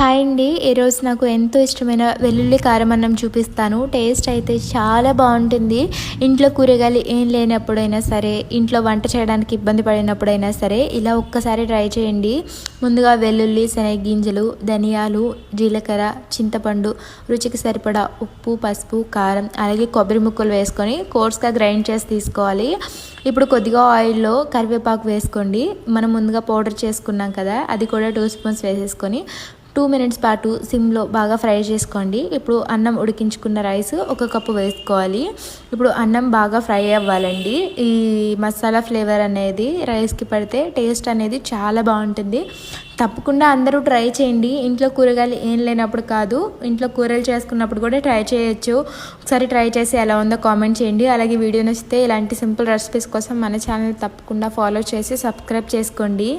Hi అండి. ఈరోజు నాకు ఎంతో ఇష్టమైన వెల్లుల్లి కారం అన్నం చూపిస్తాను. టేస్ట్ అయితే చాలా బాగుంటుంది. ఇంట్లో కూరగాయలు ఏం లేనప్పుడైనా సరే ఇంట్లో వంట చేయడానికి ఇబ్బంది పడినప్పుడైనా సరే ఇలా ఒక్కసారి ట్రై చేయండి. ముందుగా వెల్లుల్లి శనగగింజలు ధనియాలు జీలకర్ర చింతపండు రుచికి సరిపడా ఉప్పు పసుపు కారం అలాగే కొబ్బరి ముక్కలు వేసుకొని కోర్స్గా గ్రైండ్ చేసి తీసుకోవాలి. ఇప్పుడు కొద్దిగా ఆయిల్లో కరివేపాకు వేసుకోండి. మనం ముందుగా పౌడర్ చేసుకున్నాం కదా అది కూడా టూ స్పూన్స్ వేసేసుకొని టూ మినిట్స్ పాటు సిమ్లో బాగా ఫ్రై చేసుకోండి. ఇప్పుడు అన్నం ఉడికించుకున్న రైస్ ఒక కప్పు వేసుకోవాలి. ఇప్పుడు అన్నం బాగా ఫ్రై అవ్వాలండి. ఈ మసాలా ఫ్లేవర్ అనేది రైస్కి పడితే టేస్ట్ అనేది చాలా బాగుంటుంది. తప్పకుండా అందరూ ట్రై చేయండి. ఇంట్లో కూరగాయలు ఏం లేనప్పుడు కాదు ఇంట్లో కూరలు చేసుకున్నప్పుడు కూడా ట్రై చేయొచ్చు. ఒకసారి ట్రై చేసి ఎలా ఉందో కామెంట్ చేయండి. అలాగే వీడియో నచ్చితే ఇలాంటి సింపుల్ రెసిపీస్ కోసం మన ఛానల్ తప్పకుండా ఫాలో చేసి సబ్స్క్రైబ్ చేసుకోండి.